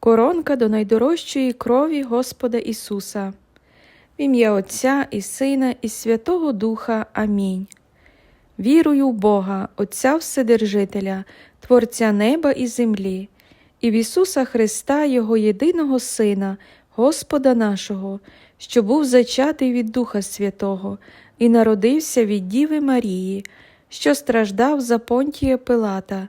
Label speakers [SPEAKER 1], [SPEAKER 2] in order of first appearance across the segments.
[SPEAKER 1] Коронка до найдорожчої крові Господа Ісуса. В ім'я Отця і Сина, і Святого Духа. Амінь. Вірую в Бога, Отця Вседержителя, Творця неба і землі, і в Ісуса Христа, Його єдиного Сина, Господа нашого, що був зачатий від Духа Святого і народився від Діви Марії, що страждав за понтія Пилата,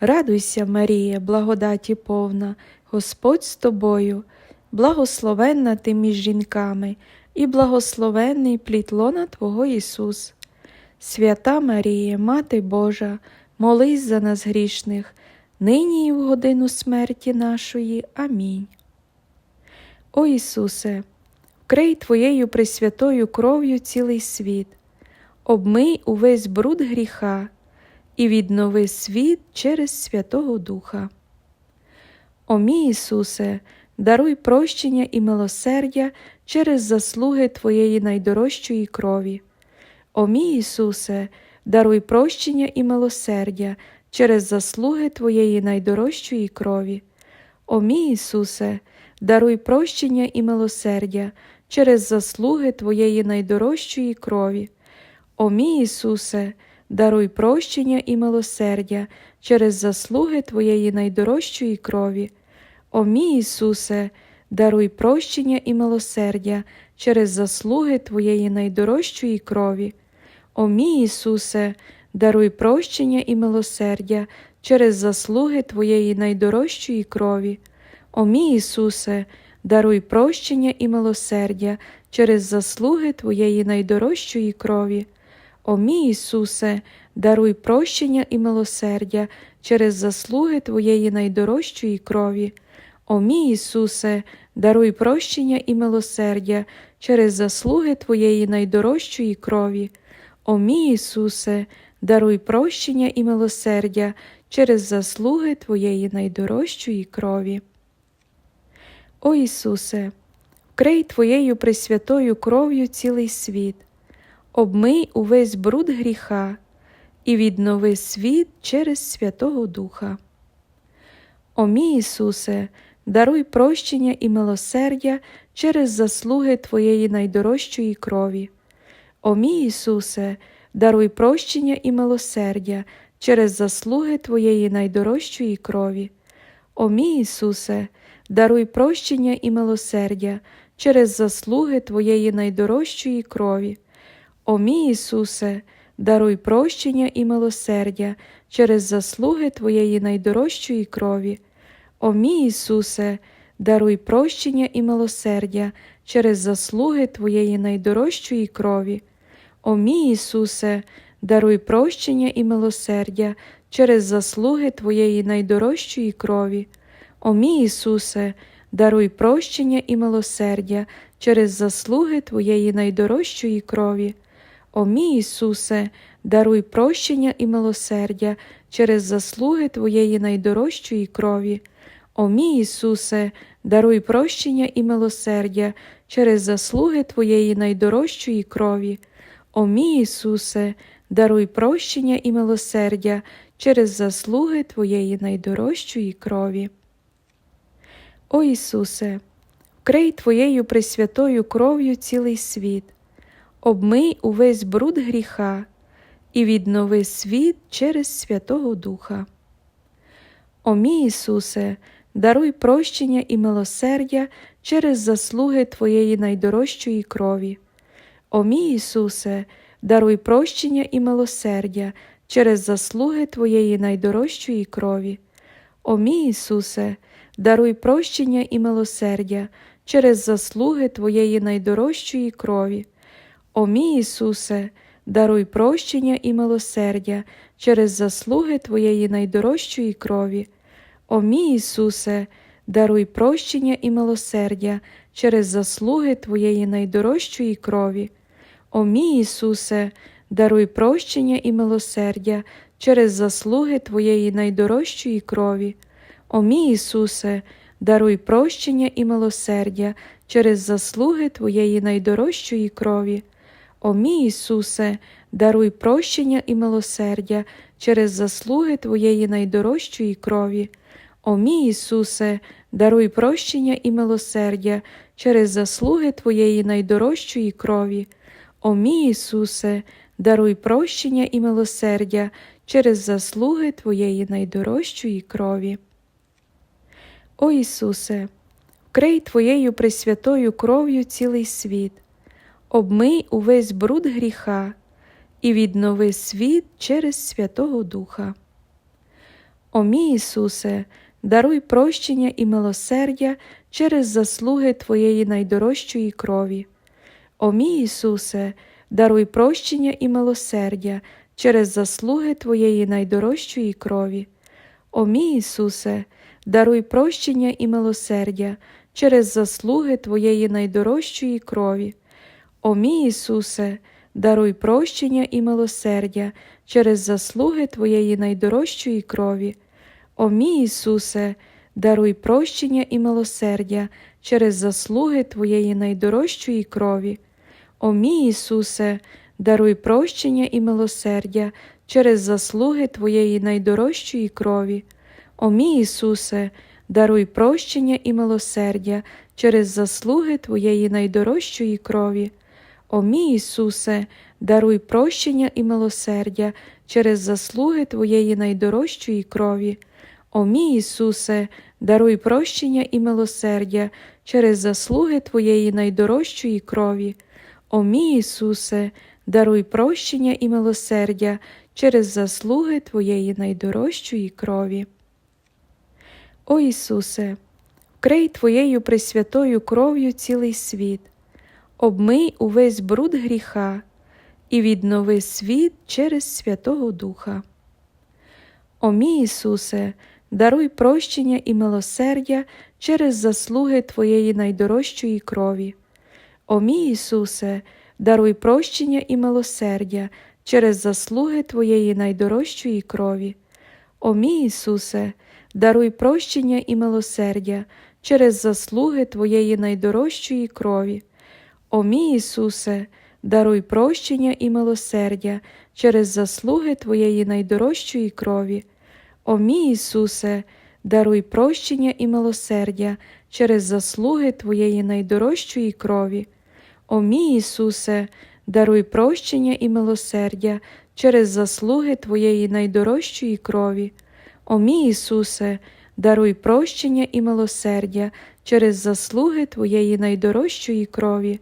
[SPEAKER 1] Радуйся, Марія, благодаті повна, Господь з тобою, благословенна ти між жінками, і благословенний плід лона Твого Ісус. Свята Марія, Мати Божа, молись за нас грішних, нині і в годину смерті нашої. Амінь. О Ісусе, вкрий Твоєю пресвятою кров'ю цілий світ, обмий увесь бруд гріха і віднови світ через Святого Духа. О мій Ісусе, даруй прощення і милосердя через заслуги Твоєї найдорожчої крові. О мій Ісусе, даруй прощення і милосердя через заслуги Твоєї найдорожчої крові. О мій Ісусе, даруй прощення і милосердя через заслуги Твоєї найдорожчої крові. О мій Ісусе, даруй прощення і милосердя через заслуги Твоєї найдорожчої крові. О мій Ісусе, даруй прощення і милосердя через заслуги Твоєї найдорожчої крові. О мій Ісусе, даруй прощення і милосердя через заслуги Твоєї найдорожчої крові. О мій Ісусе, даруй прощення і милосердя через заслуги Твоєї найдорожчої крові. О мій Ісусе, даруй прощення і милосердя через заслуги Твоєї найдорожчої крові. О мій Ісусе, даруй прощення і милосердя через заслуги Твоєї найдорожчої крові. О мій Ісусе, даруй прощення і милосердя через заслуги Твоєї найдорожчої крові. О Ісусе, вкрий Твоєю пресвятою кров'ю цілий світ, обмий увесь бруд гріха і віднови світ через Святого Духа. О мій Ісусе, даруй прощення і милосердя через заслуги Твоєї найдорожчої крові. О мій Ісусе, даруй прощення і милосердя через заслуги Твоєї найдорожчої крові. О мій Ісусе, даруй прощення і милосердя через заслуги Твоєї найдорожчої крові. О мій Ісусе, даруй прощення і милосердя через заслуги Твоєї найдорожчої крові. О мій Ісусе, даруй прощення і милосердя через заслуги Твоєї найдорожчої крові. О мій Ісусе, даруй прощення і милосердя через заслуги Твоєї найдорожчої крові. О мій Ісусе, даруй прощення і милосердя через заслуги Твоєї найдорожчої крові. О мій Ісусе, даруй прощення і милосердя через заслуги Твоєї найдорожчої крові. О мій Ісусе, даруй прощення і милосердя через заслуги Твоєї найдорожчої крові. О мій Ісусе, даруй прощення і милосердя через заслуги Твоєї найдорожчої крові. О Ісусе, вкрий Твоєю пресвятою кров'ю цілий світ, обмий увесь бруд гріха і віднови світ через Святого Духа. О мій Ісусе, даруй прощення і милосердя через заслуги Твоєї найдорожчої крові. О мій Ісусе, даруй прощення і милосердя через заслуги Твоєї найдорожчої крові. О мій Ісусе, даруй прощення і милосердя через заслуги Твоєї найдорожчої крові. О мій Ісусе, даруй прощення і милосердя через заслуги Твоєї найдорожчої крові. О мій Ісусе, даруй прощення і милосердя через заслуги Твоєї найдорожчої крові. О мій Ісусе, даруй прощення і милосердя через заслуги Твоєї найдорожчої крові. О мій Ісусе, даруй прощення і милосердя через заслуги Твоєї найдорожчої крові. О мій Ісусе, даруй прощення і милосердя через заслуги Твоєї найдорожчої крові. О мій Ісусе, даруй прощення і милосердя через заслуги Твоєї найдорожчої крові. О мій Ісусе, даруй прощення і милосердя через заслуги Твоєї найдорожчої крові. О Ісусе, вкрий Твоєю пресвятою кров'ю цілий світ, обмий увесь бруд гріха і віднови світ через Святого Духа. О мій Ісусе, даруй прощення і милосердя через заслуги Твоєї найдорожчої крові. О мій Ісусе, даруй прощення і милосердя через заслуги Твоєї найдорожчої крові. О мій Ісусе, даруй прощення і милосердя через заслуги Твоєї найдорожчої крові. О мій Ісусе, даруй прощення і милосердя через заслуги Твоєї найдорожчої крові. О мій Ісусе, даруй прощення і милосердя через заслуги Твоєї найдорожчої крові. О мій Ісусе, даруй прощення і милосердя через заслуги Твоєї найдорожчої крові. О мій Ісусе, даруй прощення і милосердя через заслуги Твоєї найдорожчої крові. О мій Ісусе, даруй прощення і милосердя через заслуги Твоєї найдорожчої крові. О мій Ісусе, даруй прощення і милосердя через заслуги Твоєї найдорожчої крові. О мій Ісусе, даруй прощення і милосердя через заслуги Твоєї найдорожчої крові. О Ісусе, вкрий Твоєю пресвятою кров'ю цілий світ, обмий увесь бруд гріха і віднови світ через Святого Духа. О мій Ісусе, даруй прощення і милосердя через заслуги Твоєї найдорожчої крові. О мій Ісусе, даруй прощення і милосердя через заслуги Твоєї найдорожчої крові. О мій Ісусе, даруй прощення і милосердя через заслуги Твоєї найдорожчої крові. О мій Ісусе, даруй прощення і милосердя через заслуги Твоєї найдорожчої крові. О мій Ісусе, даруй прощення і милосердя через заслуги Твоєї найдорожчої крові. О мій Ісусе, даруй прощення і милосердя через заслуги Твоєї найдорожчої крові. О мій Ісусе, даруй прощення і милосердя через заслуги Твоєї найдорожчої крові.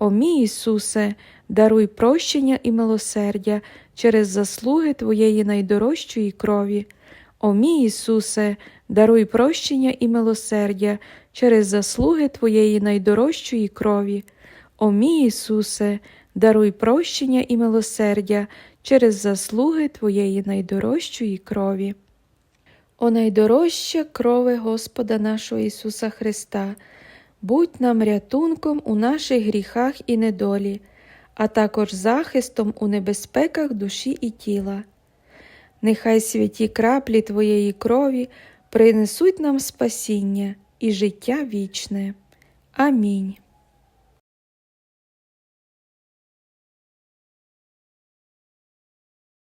[SPEAKER 1] О мій Ісусе, даруй прощення і милосердя через заслуги Твоєї найдорожчої крові. О мій Ісусе, даруй прощення і милосердя через заслуги Твоєї найдорожчої крові. О мій Ісусе, даруй прощення і милосердя через заслуги Твоєї найдорожчої крові. О найдорожча крови Господа нашого Ісуса Христа, будь нам рятунком у наших гріхах і недолі, а також захистом у небезпеках душі і тіла. Нехай святі краплі Твоєї крові принесуть нам спасіння і життя вічне. Амінь.